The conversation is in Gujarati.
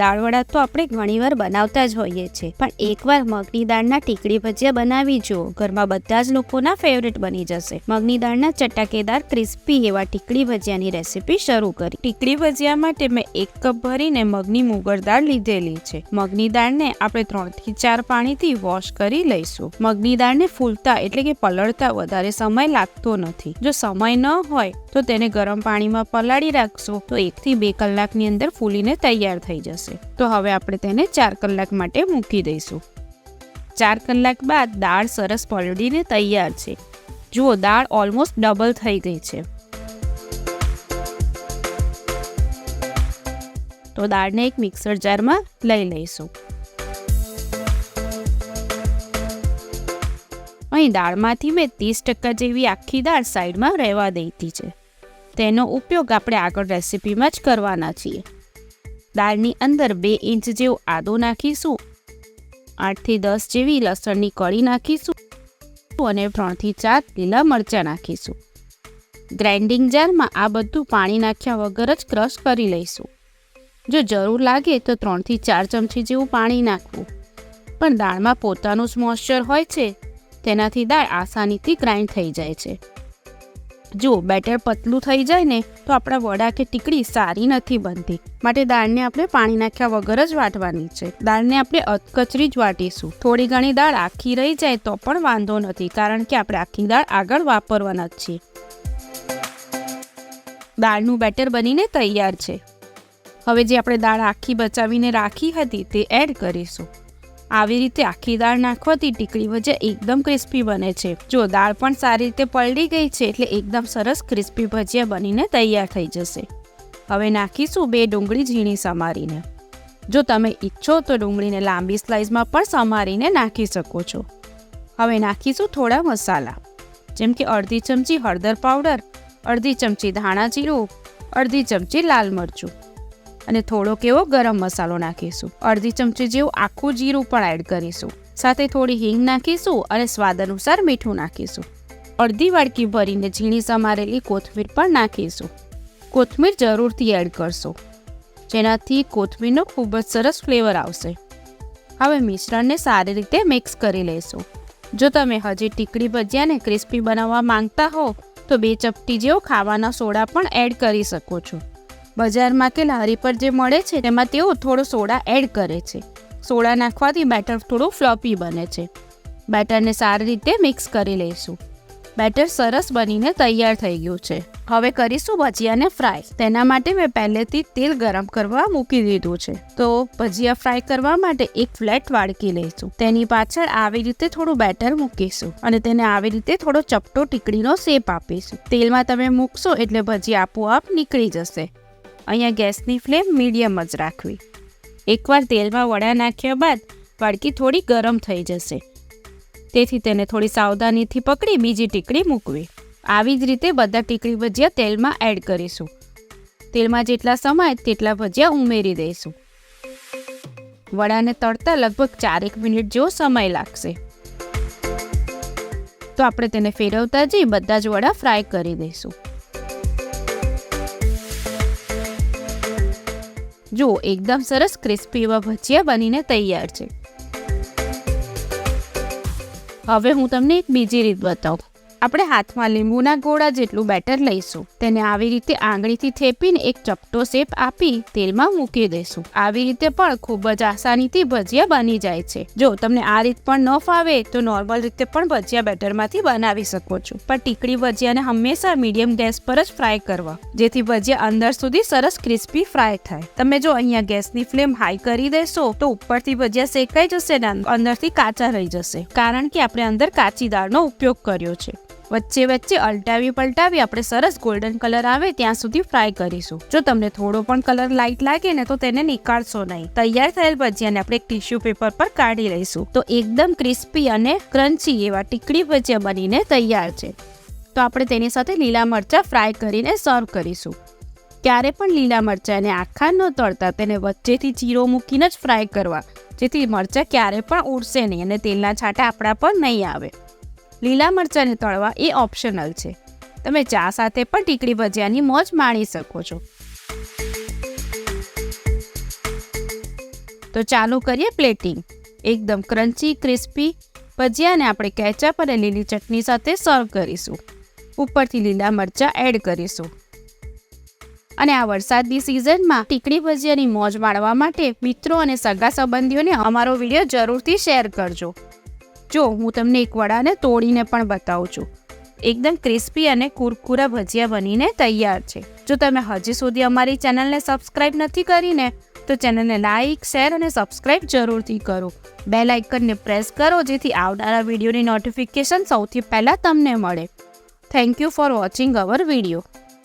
દાળવડા તો આપણે ઘણીવાર બનાવતા જ હોઈએ છીએ. પણ એકવાર મગની દાળના ટીકડી ભજીયા બનાવી જુઓ, ઘરમાં બધા જ લોકોના ફેવરેટ બની જશે. મગની દાળના ચટાકેદાર ક્રિસ્પી એવા ટીકડી ભજીયાની રેસીપી શરૂ કરી. ટીકડી ભજીયા માટે મેં એક કપ ભરીને મગની મુગર દાળ લીધેલી છે. મગની દાળને આપણે ત્રણથી ચાર પાણીથી વોશ કરી લઈશું. મગની દાળને ફૂલતા એટલે કે પલળતા વધારે સમય લાગતો નથી. જો સમય ન હોય, તો તેને ગરમ પાણીમાં પલાળી રાખશો. તો એકથી બે કલાકની અંદર ફૂલીને તૈયાર થઈ જશે. તો હવે આપણે તેને ચાર કલાક માટે મૂકી દઈશું. ચાર કલાક બાદ દાળ સરસ પલળીને તૈયાર છે. જુઓ, દાળ ઓલમોસ્ટ ડબલ થઈ ગઈ છે. તો દાળને એક મિક્સર જારમાં લઈ લઈશું. અહીં દાળમાંથી મેં ત્રીસ ટકા જેવી આખી દાળ સાઈડમાં રહેવા દેતી છે. તેનો ઉપયોગ આપણે આગળ રેસીપીમાં જ કરવાના છીએ. દાળની અંદર બે ઇંચ જેવો આદો નાખીશું. આઠથી દસ જેવી લસણની કળી નાખીશું અને ત્રણથી ચાર લીલા મરચાં નાખીશું. ગ્રાઇન્ડિંગ જારમાં આ બધું પાણી નાખ્યા વગર જ ક્રશ કરી લઈશું. જો જરૂર લાગે તો ત્રણથી ચાર ચમચી જેવું પાણી નાખવું. પણ દાળમાં પોતાનું જ મોઇશ્ચર હોય છે, તેનાથી દાળ આસાનીથી ગ્રાઇન્ડ થઈ જાય છે. જો બેટર પતલું થઈ જાય ને, તો આપણા વડા કે ટીકડી સારી નથી બનતી. માટે દાળને આપણે પાણી નાખ્યા વગર જ વાટવાની છે. દાળને આપણે અધકચરી જ વાટીશું. થોડી ઘણી દાળ આખી રહી જાય તો પણ વાંધો નથી, કારણ કે આપણે આખી દાળ આગળ વાપરવાના જ છીએ. દાળનું બેટર બનીને તૈયાર છે. હવે જે આપણે દાળ આખી બચાવીને રાખી હતી તે એડ કરીશું. આવી રીતે આખી દાળ નાખવાથી ટીકડી ભજીયા એકદમ ક્રિસ્પી બને છે. જો દાળ પણ સારી રીતે પલળી ગઈ છે એટલે એકદમ સરસ ક્રિસ્પી ભજીયા બનીને તૈયાર થઈ જશે. હવે નાખીશું બે ડુંગળી ઝીણી સમારીને. જો તમે ઈચ્છો તો ડુંગળીને લાંબી સ્લાઇસમાં પણ સમારીને નાખી શકો છો. હવે નાખીશું થોડા મસાલા. જેમ કે અડધી ચમચી હળદર પાવડર, અડધી ચમચી ધાણા જીરું, અડધી ચમચી લાલ મરચું. અને થોડોક એવો ગરમ મસાલો નાખીશું. અડધી ચમચી જેવું આખું જીરું પણ એડ કરીશું. સાથે થોડી હિંગ નાખીશું અને સ્વાદ અનુસાર મીઠું નાખીશું. અડધી વાડકી ભરીને ઝીણી સમારેલી કોથમીર પણ નાખીશું. કોથમીર જરૂરથી એડ કરશો. જેનાથી કોથમીરનો ખૂબ જ સરસ ફ્લેવર આવશે. હવે મિશ્રણને સારી રીતે મિક્સ કરી લેશું. જો તમે હજી ટીકડી ભજીયાને ક્રિસ્પી બનાવવા માંગતા હો, તો બે ચપટી જેવો ખાવાના સોડા પણ એડ કરી શકો છો. બજારમાં કે લારી પર જે મળે છે, તેમાં તેઓ થોડો સોડા એડ કરે છે. સોડા નાખવાથી બેટર થોડું ફ્લોપી બને છે. બેટરને સારી રીતે મિક્સ કરી લઈશું. બેટર સરસ બનીને તૈયાર થઈ ગયું છે. હવે કરીશું ભજીયાને ફ્રાય. તેના માટે મેં પહેલેથી તેલ ગરમ કરવા મૂકી દીધું છે. તો ભજીયા ફ્રાય કરવા માટે એક ફ્લેટ વાડકી લઈશું. તેની પાછળ આવી રીતે થોડું બેટર મૂકીશું અને તેને આવી રીતે થોડો ચપટો ટીકડીનો શેપ આપીશું. તેલમાં તમે મૂકશો એટલે ભજીયા આપોઆપ નીકળી જશે. અહીંયા ગેસની ફ્લેમ મીડિયમ જ રાખવી. એકવાર તેલમાં વડા નાખ્યા બાદ વાડકી થોડી ગરમ થઈ જશે. તેથી તેને થોડી સાવધાનીથી પકડી બીજી ટીકડી મૂકવી. આવી જ રીતે બધા ટીકડી ભજીયા તેલમાં એડ કરીશું. તેલમાં જેટલા સમાય તેટલા ભજીયા ઉમેરી દઈશું. વડાને તળતા લગભગ ચારેક મિનિટ જેવો સમય લાગશે. તો આપણે તેને ફેરવતા જઈ બધા જ વડા ફ્રાય કરી દઈશું. જુઓ, એકદમ સરસ ક્રિસ્પી એવા ભજીયા બનીને તૈયાર છે. હવે હું તમને એક બીજી રીત બતાવું. આપણે હાથમાં લીંબુના ગોળા જેટલું બેટર લઈશું. તેને આવી રીતે આંગળીથી થેપીને એક ચપટો શેપ આપી તેલમાં મૂકી દઈશું. આવી રીતે પણ ખૂબ જ આસાનીથી ભજીયા બની જાય છે. જો તમને આ રીત પણ ન ફાવે, તો નોર્મલ રીતે પણ ભજીયા બેટરમાંથી બનાવી શકો છો. પણ ટીકડી ભજીયાને હંમેશા મીડિયમ ગેસ પર જ ફ્રાય કરવા. જેથી ભજીયા અંદર સુધી સરસ ક્રિસ્પી ફ્રાય થાય. તમે જો અહીંયા ગેસની ફ્લેમ હાઈ કરી દેશો, તો ઉપરથી ભજીયા શેકાઈ જશે ને અંદરથી કાચા રહી જશે. કારણ કે આપણે અંદર કાચી દાળનો ઉપયોગ કર્યો છે. વચ્ચે વચ્ચે અલટાવી પલટાવી આપણે સરસ ગોલ્ડન કલર આવે ત્યાં સુધી ફ્રાય કરીશું. જો તમને થોડો પણ કલર લાઇટ લાગે ને તો તેને નીકાળશો નહીં. તૈયાર થયેલ ભજીયાને આપણે એક ટીશ્યુ પેપર પર કાઢી લઈશું. તો એકદમ ક્રિસ્પી અને ક્રન્ચી એવા ટીકડી ભજીયા બનીને તૈયાર છે. તો આપણે તેની સાથે લીલા મરચાં ફ્રાય કરીને સર્વ કરીશું. ક્યારે પણ લીલા મરચાંને આખા ન તળતા તેને વચ્ચેથી ચીરો મૂકીને જ ફ્રાય કરવા. જેથી મરચાં ક્યારે પણ ઉડશે નહીં અને તેલના છાંટા આપણા પર નહીં આવે. લીલા મરચાંને તળવા એ ઓપ્શનલ છે. તમે ચા સાથે પણ ટીકડી ભજીયાની મોજ માણી શકો છો. તો ચાલુ કરીએ પ્લેટિંગ એકદમ ક્રન્ચી ક્રિસ્પી ભજીયાને આપણે કેચઅપ અને લીલી ચટણી સાથે સર્વ કરીશું. ઉપરથી લીલા મરચાં એડ કરીશું. અને આ વરસાદની સિઝનમાં ટીકડી ભજીયાની મોજ માણવા માટે મિત્રો અને સગા સંબંધીઓને અમારો વીડિયો જરૂરથી શેર કરજો. જો હું તમને એક વડાને તોડીને પણ બતાવું છું. એકદમ ક્રિસ્પી અને કુરકુરા ભજીયા બનીને તૈયાર છે. જો તમે હજી સુધી અમારી ચેનલને સબસ્ક્રાઇબ નથી કરીને, તો ચેનલને લાઇક શેર અને સબસ્ક્રાઇબ જરૂરથી કરો. બે લાઇકનને પ્રેસ કરો જેથી આવનારા વિડીયોની નોટિફિકેશન સૌથી પહેલાં તમને મળે. Thank you for watching our video.